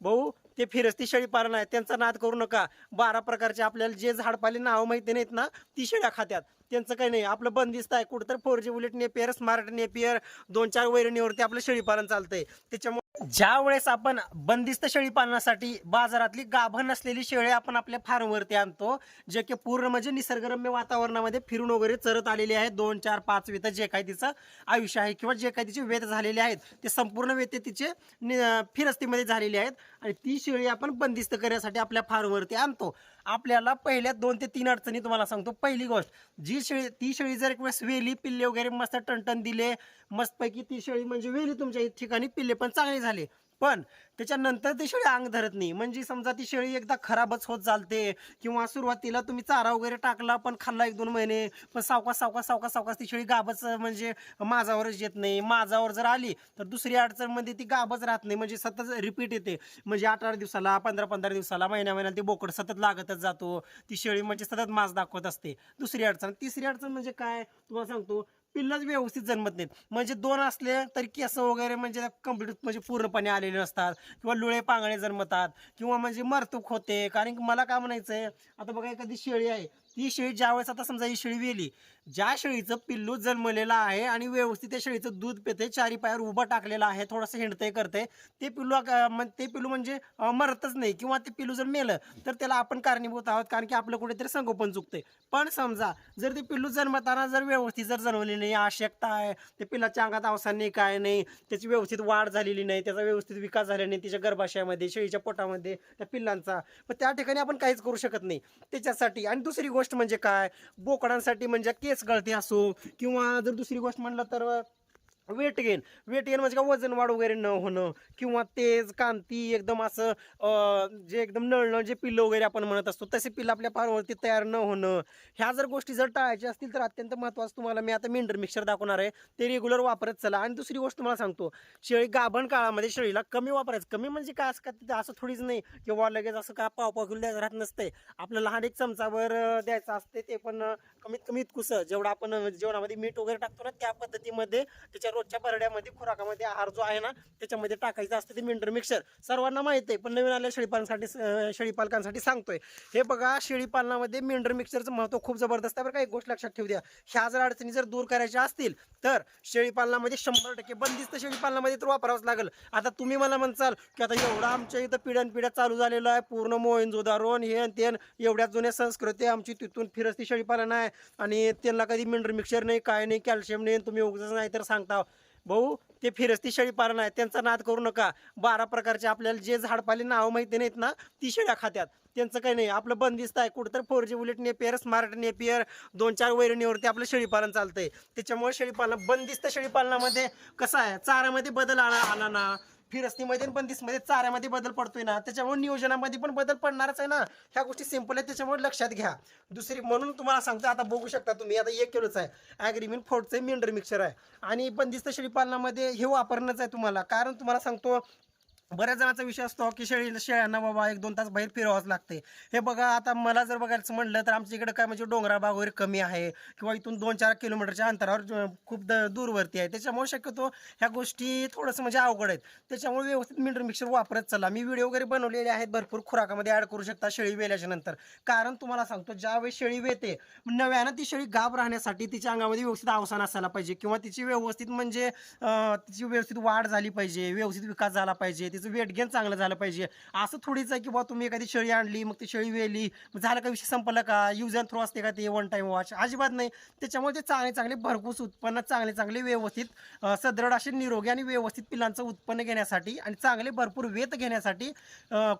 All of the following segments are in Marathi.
भाऊ ते फिरस्ती शेळी पालन आहे त्यांचा नाद करू नका. बारा प्रकारचे आपल्याला जे झाडपाले नाव माहिती नाहीत ना ती शेळ्या खात्यात. त्यांचं काही नाही. आपलं बंदिस्त आहे. कुठं तर four G bullet napier smart napier दोन चार वैरणीवरती आपलं शेळीपालन चालतंय. त्याच्यामुळे ज्या वेळेस आपण बंदिस्त शेळी पालनासाठी बाजारातली गाभण नसलेली शेळी आपण आपल्या फार्मवरती आणतो जे की पूर्ण म्हणजे निसर्गरम्य वातावरणामध्ये फिरून वगैरे चरत आलेले आहेत. दोन चार पाच वेत जे काही तिचं आयुष्य आहे किंवा जे काही तिचे वेत झालेले आहेत ते संपूर्ण वेते तिचे नि- फिरस्तीमध्ये झालेले आहेत. आणि ती शेळी आपण बंदिस्त करण्यासाठी आपल्या फार्मवरती आणतो. आपल्याला पहिल्या दोन ते तीन अडचणी तुम्हाला सांगतो. पहिली गोष्ट जी शेळी ती शेळी जर एक वेळेस वेली पिल्ले वगैरे मस्त टणटण दिले मस्तपैकी ती शेळी म्हणजे वेली तुमच्या ठिकाणी पिल्ले पण चांगले झाले. पण त्याच्यानंतर ती शेळी अंग धरत नाही. म्हणजे समजा ती शेळी एकदा खराबच होत चालते किंवा सुरुवातीला तुम्ही चारा वगैरे टाकला पण खाल्ला एक दोन महिने पण सावका सावका सावका सावकाश ती शेळी गाबच म्हणजे माझावरच येत नाही. माझावर जर आली तर दुसरी अडचणमध्ये म्हणजे ती गाबच राहत नाही. म्हणजे सतत रिपीट येते. म्हणजे आठ आठ दिवसाला पंधरा पंधरा दिवसाला महिन्या महिन्याला ती बोकड सतत लागतच जातो. ती शेळी म्हणजे सतत मास दाखवत असते. दुसरी अडचण. तिसरी अडचण म्हणजे काय? तुम्हाला सांगतो. पिल्लच व्यवस्थित जन्मत नाहीत. म्हणजे दोन असले तरी केस वगैरे म्हणजे कंप्लीट म्हणजे पूर्णपणे आलेले नसतात. किंवा लुळे पांगणे जन्मतात. किंवा म्हणजे मरतूक होते. कारण की मला काय आहे आता बघा एखादी शेळी आहे. ती शेळी ज्यावेळेस आता समजा ही शेळी वेली ज्या शेळीचं पिल्लू जन्मलेलं आहे आणि व्यवस्थित त्या शेळीचं दूध पिते चारी पायावर उभं टाकलेलं आहे थोडंसं हिंडतंय करते ते पिल्लू ते पिल्लू म्हणजे मरतच नाही किंवा ते पिल्लू जर मेलं तर त्याला आपण कारणीभूत आहोत कारण की आपलं कुठेतरी संगोपन चुकते पण समजा जर ते पिल्लू जन्मताना जर व्यवस्थित जर जन्मले नाही आवश्यकता आहे ते पिल्लाच्या अंगात अवसान नाही काय नाही त्याची व्यवस्थित वाढ झालेली नाही त्याचा व्यवस्थित विकास झाला नाही तिच्या गर्भाशयामध्ये शेळीच्या पोटामध्ये त्या पिल्लांचा पण त्या ठिकाणी आपण काहीच करू शकत नाही. त्याच्यासाठी आणि दुसरी गोष्ट म्हणजे काय? बोकडांसाठी म्हणजे केस गळती असो किंवा जर दुसरी गोष्ट म्हणलं तर वेट गेन. वेट गेन म्हणजे का वजन वाढ वगैरे न होणं किंवा तेज कांती एकदम असं जे एकदम नळणं जे पिल्लं वगैरे आपण म्हणत असतो तसे पिल्लं आपल्या पारवरती तयार न होणं. ह्या जर गोष्टी जर टाळायच्या असतील तर अत्यंत महत्त्वाचं तुम्हाला मी आता मेंढर मिक्सर दाखवणार आहे. ते रेग्युलर वापरत चला. आणि दुसरी गोष्ट तुम्हाला सांगतो शेळी गाभण काळामध्ये शेळीला कमी वापरायचं. कमी म्हणजे काय असं का असं थोडीच नाही किंवा लगेच असं का पाव पाव किलो द्यायचं राहत नसते आपलं लहान एक चमचावर द्यायचं असते ते पण कमीत कमी कुसं जेवढं आपण जेवणामध्ये मीठ वगैरे टाकतो ना त्या पद्धतीमध्ये त्याच्या रोजच्या परड्यामध्ये खुराकामध्ये आहार जो आहे ना त्याच्यामध्ये टाकायचं असतं ते मिनटर मिक्सर. सर्वांना माहीत आहे पण नवीन आल्या शेळीपालनासाठी शेळीपालकांसाठी सांगतोय. हे बघा शेळीपालनामध्ये मेंढर मिक्सरचं महत्त्व खूप जबरदस्त आहे बरं का. एक गोष्ट लक्षात ठेवू द्या ह्या जर अडचणी जर दूर करायच्या असतील तर शेळीपालनामध्ये शंभर टक्के बंदिस्त शेळीपालनामध्ये तर वापरावंच लागेल. आता तुम्ही मला म्हणसाल की आता एवढं आमच्या इथं पिढ्यानपिढ्या चालू झालेलं आहे पूर्ण मोहिंजोदारोन हे आणि ते एवढ्या जुन्या संस्कृती आमची तिथून फिरस्ती शेळीपालन आहे. आणि त्यांना कधी मिनरल मिक्सर नाही काय नाही कॅल्शियम नाही तुम्ही उगच नाही तर सांगता भाऊ ते फिरस्ती शेळी पालन आहे त्यांचा नाद करू नका. बारा प्रकारचे आपल्याला जे झाडपाले नावं माहिती नाहीत ना ती शेळ्या खात्यात. त्यांचं काही नाही आपलं बंदिस्त आहे कुठं तर four G bullet napier smart napier दोन चार वैरणीवरती आपलं शेळीपालन चालतंय. त्याच्यामुळे शेळीपालन बंदिस्त शेळीपालनामध्ये कसं आहे चारामध्ये बदल आला आला ना. फिरस्तीमध्ये आणि बंदिस्तमध्ये चाऱ्यामध्ये बदल पडतोय ना त्याच्यामुळे नियोजनामध्ये पण बदल पडणारच आहे ना. ह्या गोष्टी सिंपल आहेत त्याच्यामुळे लक्षात घ्या. दुसरी म्हणून तुम्हाला सांगतो आता बघू शकता तुम्ही आता एक किलोच आहे. ॲग्रीमेंट फोर्टचं मेंढर मिक्सर आहे. आणि बंदिस्त शेळीपालनामध्ये हे वापरणंच आहे तुम्हाला. कारण तुम्हाला सांगतो बऱ्याच जणांचा विषय असतो की शेळी शेळ्यांना बाबा एक दोन तास बाहेर फिरावंच लागते. हे बघा आता मला जर बघायचं म्हणलं तर आमच्या इकडे काय म्हणजे डोंगरा भाग वगैरे कमी आहे किंवा इथून दोन चार किलोमीटरच्या अंतरावर खूप द दूरवरती आहे. त्याच्यामुळे शक्यतो ह्या गोष्टी थोडंसं म्हणजे अवघड आहेत. त्याच्यामुळे व्यवस्थित मिनर मिक्सर वापरत चला. मी व्हिडिओ वगैरे बनवलेले आहेत भरपूर खुराकामध्ये ॲड करू शकता शेळी वेल्याच्या नंतर. कारण तुम्हाला सांगतो ज्यावेळेस शेळी वेते नव्यानं ती शेळी गाब राहण्यासाठी तिच्या अंगामध्ये व्यवस्थित अवसान असायला पाहिजे किंवा तिची व्यवस्थित म्हणजे तिची व्यवस्थित वाढ झाली पाहिजे व्यवस्थित विकास झाला पाहिजे तिचं वेट गेन चांगलं झालं पाहिजे. असं थोडीच आहे की बुवा तुम्ही एखादी शेळी आणली मग ती शेळी वेली मग झालं का विषय संपला का? यूज अँड थ्रो असते का ते वन टाइम वॉच अजिबात नाही. त्याच्यामुळे ते चांगले चांगले भरपूर उत्पन्न चांगले चांगले व्यवस्थित सदृढ असे निरोगी आणि व्यवस्थित पिलांचं उत्पन्न घेण्यासाठी आणि चांगले भरपूर वेत घेण्यासाठी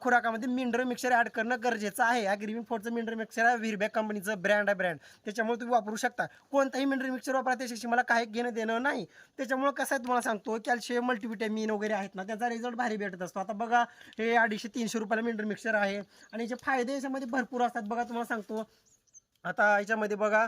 खुराकामध्ये मिनरल मिक्सर ॲड करणं गरजेचं आहे. ॲग्रीविन फोर्टचं मिनरल मिक्सर आहे व्हिरबॅक कंपनीचं ब्रँड आहे ब्रँड त्याच्यामुळे तुम्ही वापरू शकता. कोणताही मिनरल मिक्सर वापरा त्याच्याशी मला काही घेणं देणं नाही. त्याच्यामुळे कसं आहे तुम्हाला सांगतो कॅल्शियम मल्टीव्हिटॅमिन वगैरे आहेत ना त्याचा रिझल्ट भारी भेटत. असतो. आता बघा हे अडीचशे तीनशे रुपयाला मिनरल मिक्सर आहे. आणि याचे फायदे याच्यामध्ये भरपूर असतात. बघा तुम्हाला सांगतो. आता याच्यामध्ये बघा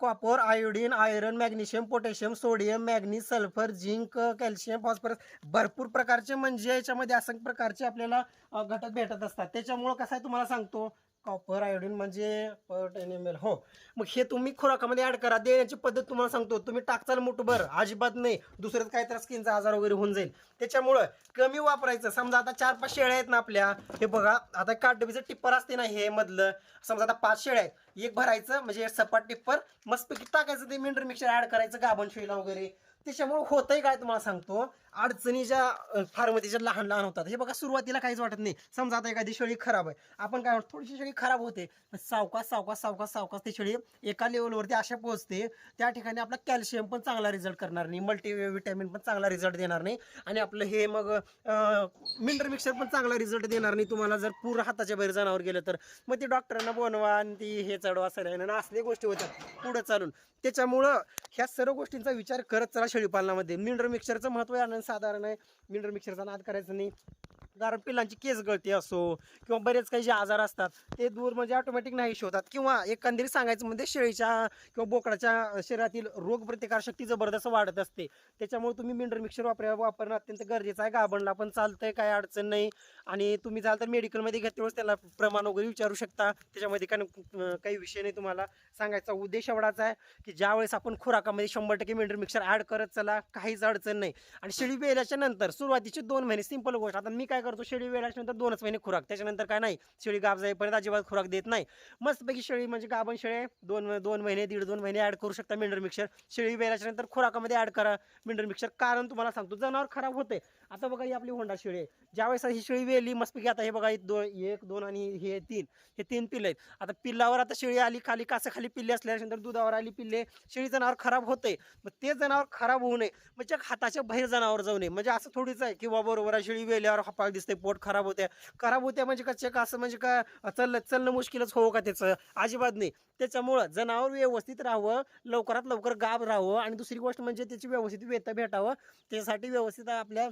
copper iodine iron magnesium potassium sodium manganese sulphur zinc calcium phosphorus भरपूर प्रकारचे म्हणजे याच्यामध्ये असंख्य प्रकारचे आपल्याला घटक भेटत असतात. त्याच्यामुळं कसं आहे तुम्हाला सांगतो कॉपर आयोडीन म्हणजे टेन एम एल हो. मग हे तुम्ही खुराकामध्ये ऍड करा. देण्याची पद्धत तुम्हाला सांगतो. तुम्ही टाकचाल मुठभर अजिबात नाही. दुसऱ्यात काय तर स्किनचा आजार वगैरे होऊन जाईल. त्याच्यामुळं कमी वापरायचं. समजा आता चार पाच शेळ्या आहेत ना आपल्या. हे बघा आता काठडबीचं टिप्पर असते ना हे मधलं. समजा आता पाच शेळ्या आहेत. एक भरायचं म्हणजे सपाट टिप्पर. मस्तपैकी टाकायचं ते मिनरल मिक्सर ऍड करायचं गाभण शेळीला वगैरे. त्याच्यामुळे होतंय काय तुम्हाला सांगतो. अडचणी ज्या फार्ममध्ये ज्या लहान लहान होतात हे बघा सुरुवातीला काहीच वाटत नाही. समजा आता एखादी शेळी खराब आहे. आपण काय म्हणतो थोडीशी शेळी खराब होते पण सावकाश सावकाश सावकाश सावकाश ती शेळी एका लेवलवरती अशा पोहोचते. त्या ठिकाणी आपला कॅल्शियम पण चांगला रिझल्ट करणार नाही मल्टी विटॅमिन पण चांगला रिझल्ट देणार नाही आणि आपलं हे मग मिनरल मिक्सर पण चांगला रिझल्ट देणार नाही. तुम्हाला जर पूर्ण हाताच्या बाहेर जनावर गेलं तर मग ते डॉक्टरांना बनवा आणि ती हे चढवा सर असल्या गोष्टी होत्या पुढं चालून. त्याच्यामुळं ह्या सर्व गोष्टींचा विचार करत चला शेळीपालनामध्ये. मिनरल मिक्सरचं महत्त्व आहे साधारण आहे. मिनरल मिक्सरचा नाद करायचा नाही. कारण पिलांची केस गळती असो किंवा बरेच काही जे आजार असतात ते दूर म्हणजे ऑटोमॅटिक नाहीशी होतात किंवा एकंदरीत सांगायचं म्हणजे शेळीच्या किंवा बोकडाच्या शरीरातील रोगप्रतिकारशक्ती जबरदस्त वाढत असते. त्याच्यामुळे तुम्ही मिनरल मिक्सर वापर वापरणं अत्यंत गरजेचं आहे. गाभणला पण चालतंय काय अडचण नाही. आणि तुम्ही जाल तर मेडिकलमध्ये घेतल्यावेळेस त्याला प्रमाण वगैरे विचारू शकता. त्याच्यामध्ये काही काही विषय नाही तुम्हाला सांगायचा. उद्देश एवढाच आहे की ज्यावेळेस आपण खुराकामध्ये शंभर टक्के मिनरल मिक्सर ॲड करत चला काहीच अडचण नाही. आणि शेळी बेल्याच्या नंतर सुरुवातीचे दोन महिने सिंपल गोष्ट. आता मी काय करतो? शेळी वेळाच्यानंतर दोनच महिने खुराक. त्याच्यानंतर काय नाही शेळी गाब जाईपर्यंत अजिबात खुराक देत नाही. मस्तपैकी शेळी म्हणजे गाभण शेळी दोन दोन महिने दीड दोन महिने ॲड करू शकता मिनरल मिक्सर शेळी वेळाच्यानंतर खुराकामध्ये ॲड करा मिनरल मिक्सर कारण तुम्हाला सांगतो जनावर खराब होते. आता बघा ही आपली होंडा शेळी आहे. ज्यावेळेस ही शेळी वेली मस्तपैकी आता हे बघा ही दो एक दोन आणि हे तीन हे तीन पिल्ले आहेत. आता पिल्लावर आता शेळी आली खाली कासं खाली पिल्ले असल्यानंतर दुधावर आली पिल्ले. शेळी जनावर खराब होते. मग ते जनावर खराब होऊ नये. म्हणजे हाताच्या बाहेर जनावर जाऊ नये. म्हणजे असं थोडीच आहे की बाबा बरोबर शेळी वेल्यावर हपाळ दिसते पोट खराब होत्या. खराब होत्या म्हणजे का का असं म्हणजे का चल चलणं मुश्किलच हो का त्याचं? अजिबात नाही. त्याच्यामुळं जनावर व्यवस्थित राहावं लवकरात लवकर गाब राहावं आणि दुसरी गोष्ट म्हणजे त्याची व्यवस्थित वेत भेटावं त्यासाठी व्यवस्थित आपल्या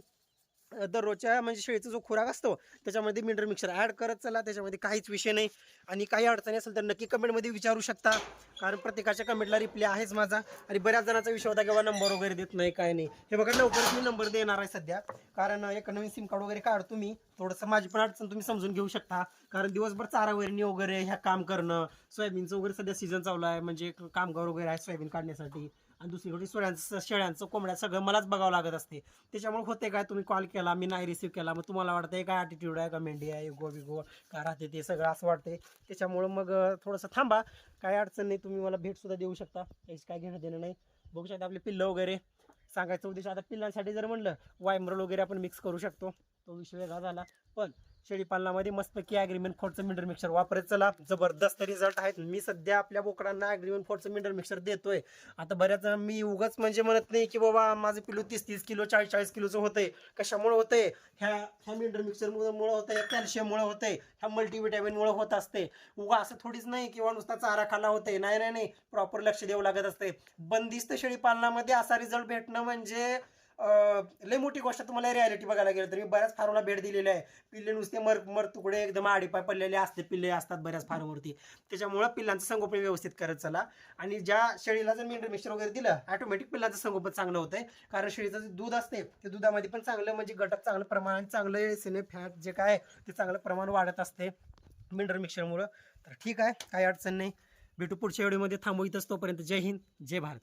दररोजच्या म्हणजे शेळीचा जो खुराक असतो त्याच्यामध्ये मिनरल मिक्सर ॲड करत चला त्याच्यामध्ये काहीच विषय नाही. आणि काही अडचणी असेल तर नक्की कमेंटमध्ये विचारू शकता. कारण प्रत्येकाच्या कमेंटला रिप्लाय आहेच माझा. आणि बऱ्याच जणांचा विषय होता किंवा नंबर वगैरे देत नाही काय नाही. हे बघा लवकरच मी नंबर देणार आहे सध्या. कारण एक नवीन सिम कार्ड वगैरे काढतो मी थोडंसं माझी पण अडचण तुम्ही समजून घेऊ शकता. कारण दिवसभर चारा वैरणी वगैरे ह्या काम करणं सोयाबीनचं वगैरे सध्या सीझन चालू आहे. म्हणजे कामगार वगैरे आहे सोयाबीन काढण्यासाठी. आणि दुसरीकडे शेळ्यांचं शेळ्यांचं कोंबड्या सगळं मलाच बघावं लागत असते. त्याच्यामुळे होते काय तुम्ही कॉल केला मी नाही रिसिव्ह केला मग तुम्हाला वाटतं काय ॲटिट्यूड आहे का मेंढी आहे गो बिगो का राहते ते सगळं असं वाटते त्याच्यामुळं मग थोडंसं थांबा. काय अडचण नाही तुम्ही मला भेटसुद्धा देऊ शकता. त्याची काय घेणं देणं नाही. बघू शकता आपले पिल्लं वगैरे. सांगायचं उद्देश आता पिल्लांसाठी जर म्हणलं वायमरल वगैरे आपण मिक्स करू शकतो. तो विषय वेगळा झाला. पण शेळीपालनामध्ये मस्तपैकी ॲग्रीमेंट फोडचं मिनरल मिक्सर वापरत चला. जबरदस्त रिझल्ट आहेत. मी सध्या आपल्या बोकडांना ॲग्रीमेंट फोडचं मिनरल मिक्सर देतोय. आता बऱ्याच मी उगाच म्हणजे म्हणत नाही की बाबा माझं पिलू तीस तीस किलो चाळीस चाळीस किलोचं होतंय. कशामुळे होतंय? ह्या ह्या मिनरल मिक्सरमुळे मुळे होतंय कॅल्शियममुळे होतंय. ह्या मल्टीव्हिटॅमिनमुळे होत असते उगा असं थोडीच नाही किंवा नुसता चारा खाला होतंय. नाही नाही नाही. प्रॉपर लक्ष द्यावं लागत असते बंदिस्त शेळी पालनामध्ये असा रिझल्ट भेटणं म्हणजे लय मोठी गोष्ट तुम्हाला रियालिटी बघायला गेलं तर. मी बऱ्याच फार्मला भेट दिलेली आहे. पिल्ले नुसते मर मर तुकडे एकदम आडीपाय पडलेले असते. पिल्ले असतात बऱ्याच फार्मवरती त्याच्यामुळं पिल्लांचं संगोपन व्यवस्थित करत चला. आणि ज्या शेळीला जर मिनरल मिक्सर वगैरे दिलं ऑटोमॅटिक पिल्लांचं संगोपन चांगलं होतंय. कारण शेळीचं जे दूध असते ते दुधामध्ये पण चांगलं म्हणजे घटक चांगलं प्रमाण आणि चांगलं सिने फॅट जे काय ते चांगलं प्रमाण वाढत असते. मिनरल मिक्सरमुळं तर ठीक आहे काही अडचण नाही. भेटू पुढच्या व्हिडिओमध्ये. थांबू इथंच तोपर्यंत. जय हिंद जय भारत.